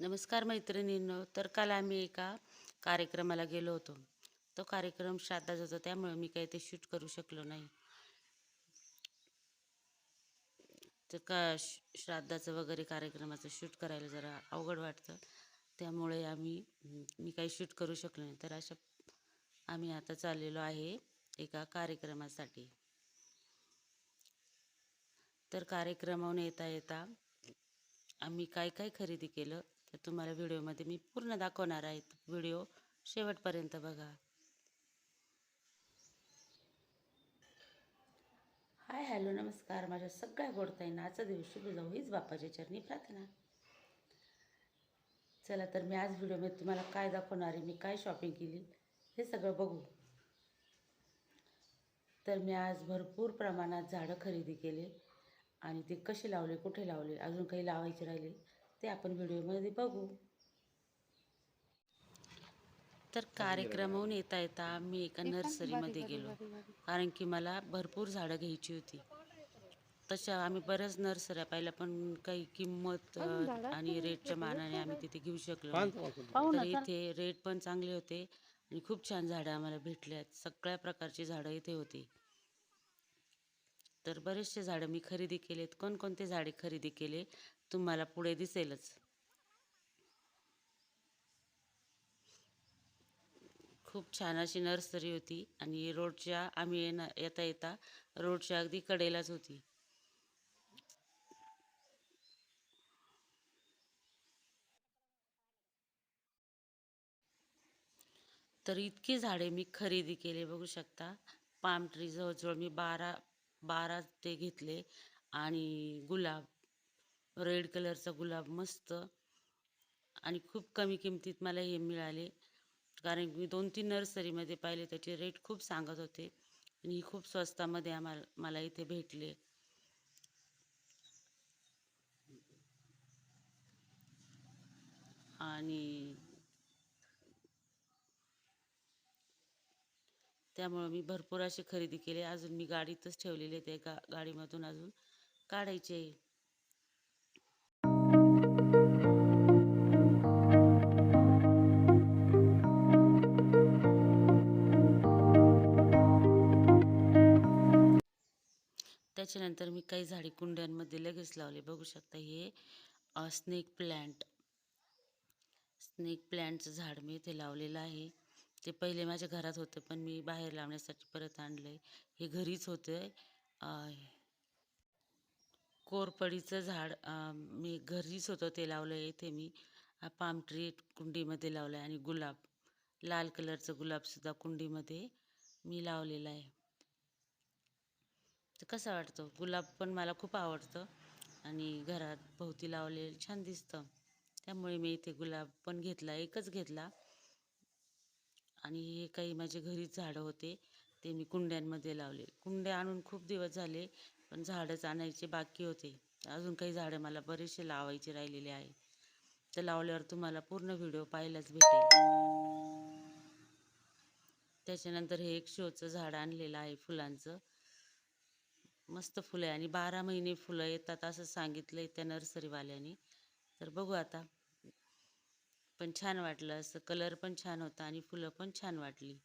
नमस्कार मैत्रिणींनो तर काल आम्ही एका कार्यक्रमाला गेलो होतो. तो कार्यक्रम श्राद्धाचा होता त्यामुळे मी काही ते शूट करू शकलो नाही. तर का श- श्राद्धाचं वगैरे कार्यक्रमाचं शूट करायला जरा अवघड वाटतं. त्यामुळे आम्ही मी काही शूट करू शकलो नाही. तर अशा आम्ही आता चाललेलो आहे एका कार्यक्रमासाठी. तर कार्यक्रमाहून येता येता आम्ही काय काय खरेदी केलं? तर तुम्हाला व्हिडिओमध्ये मी पूर्ण दाखवणार आहे. व्हिडिओ शेवटपर्यंत बघा. हाय हॅलो नमस्कार. माझ्या सगळ्या गोडताईंना आजचा दिवस शुभ जाऊ हीच बाप्पाच्या चरणी प्रार्थना. चला तर मी आज व्हिडिओमध्ये तुम्हाला काय दाखवणार आहे मी काय शॉपिंग केली हे सगळं बघू. तर मी आज भरपूर प्रमाणात झाडं खरेदी केले आणि ते कसे लावले कुठे लावले अजून काही लावायचे राहिले. ते आपण व्हिडिओमध्ये बघू. तर कार्यक्रमाहून येता येता मी एका नर्सरीमध्ये गेलो. कारण की मला भरपूर झाडं घ्यायची होती. तशा आम्ही बऱ्याच नर्सऱ्या पाहिल्या पण काही किंमत आणि रेटच्या मानाने आम्ही तिथे घेऊ शकलो. तर इथे रेट पण चांगले होते आणि खूप छान झाडं आम्हाला भेटल्यात. सगळ्या प्रकारची झाडं इथे होती. तर बरेचसे झाडं मी खरेदी केलेत. कोणकोणते झाडे खरेदी केले? तुम्हाला पुढे दिसेलच. खूप छान अशी नर्सरी होती आणि रोडच्या आम्ही येणा येता येता रोडच्या अगदी कडेलाच होती. तर इतकी झाडे मी खरेदी केले बघू शकता. पाम ट्री जवळजवळ मी बारा बारा ते घेतले आणि गुलाब रेड कलरचा गुलाब मस्त आणि खूप कमी किमतीत मला हे मिळाले. कारण मी दोन तीन नर्सरीमध्ये पाहिले त्याचे रेट खूप सांगत होते आणि खूप स्वस्तामध्ये आम्हाला मला इथे भेटले. आणि त्यामुळं मी भरपूर असे खरेदी केले. अजून मी गाडीतच ठेवलेले ते गा गाडीमधून अजून काढायचे आहे. त्याच्यानंतर मी काही झाडी कुंड्यांमध्ये लगेच लावले. बघू शकता हे स्नेक प्लॅन्ट. स्नेक प्लॅन्टचं झाड मी इथे लावलेलं आहे. ते पहिले माझ्या घरात होतं पण मी बाहेर लावण्यासाठी परत आणलं आहे हे घरीच होतं. आहे कोरपडीचं झाड मी घरीच होतं ते लावलं आहे इथे मी. पाम ट्री कुंडीमध्ये लावलं आहे आणि गुलाब लाल कलरचं गुलाबसुद्धा कुंडीमध्ये मी लावलेलं आहे. तर कसं वाटतं? गुलाब पण मला खूप आवडतं आणि घरात भोवती लावलेलं छान दिसतं. त्यामुळे मी इथे गुलाब पण घेतला एकच घेतला. आणि हे काही माझे घरीच झाडं होते ते मी कुंड्यांमध्ये लावले. कुंड्या आणून खूप दिवस झाले पण झाडंच आणायचे बाकी होते. अजून काही झाडं मला बरेचसे लावायचे राहिलेले आहे. तर लावल्यावर तुम्हाला पूर्ण व्हिडिओ पाहायलाच भेटेल. त्याच्यानंतर हे एक शोचं झाड आणलेलं आहे फुलांचं. मस्त फुलं आहे आणि बारा महिने फुलं येतात असं सांगितलं आहे त्या नर्सरीवाल्याने. तर बघू आता. पण छान वाटलं. असं कलर पण छान होता आणि फुलं पण छान वाटली.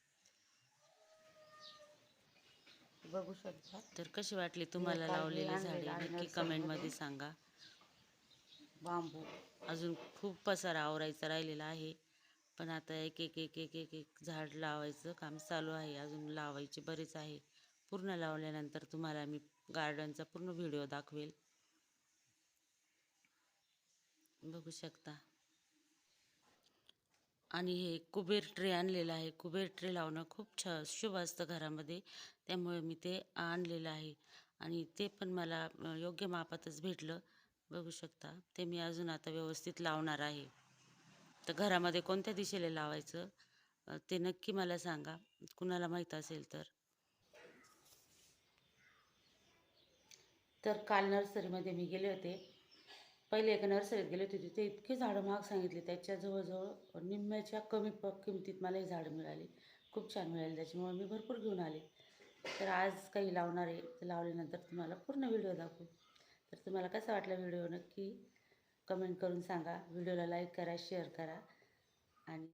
बघू शकता. तर कशी वाटली तुम्हाला लावलेली झाडे? नक्की. कमेंटमध्ये सांगा. बांबू. अजून खूप पसारा आवरायचा राहिलेला आहे. पण आता एक एक एक एक एक एक झाड लावायचं काम चालू आहे. अजून लावायचे बरेच आहे. पूर्ण लावल्यानंतर तुम्हाला मी गार्डनचा पूर्ण व्हिडिओ दाखवेल. बघू शकता. आणि हे कुबेर ट्रे आणलेलं आहे. कुबेर ट्रे लावणं खूप छ शुभ असतं घरामध्ये. त्यामुळे मी ते आणलेलं आहे. आणि ते पण मला योग्य मापातच भेटलं. बघू शकता. ते मी अजून आता व्यवस्थित लावणार आहे. तर घरामध्ये कोणत्या दिशेला लावायचं? ते नक्की मला सांगा. कुणाला माहीत असेल तर. तर काल नर्सरीमध्ये मी गेले होते. पहिले एका नर्सरीत गेले होते तिथे इतके झाडं महाग सांगितले त्याच्या जवळजवळ निम्म्याच्या कमी प किमतीत मला ही झाडं मिळाली. खूप छान मिळाली त्याच्यामुळे मी भरपूर घेऊन आले. तर आज काही लावणार आहे ते लावल्यानंतर तुम्हाला पूर्ण व्हिडिओ दाखवू. तर तुम्हाला कसा वाटला व्हिडिओ नक्की कमेंट करून सांगा. व्हिडिओला लाईक करा शेअर करा आणि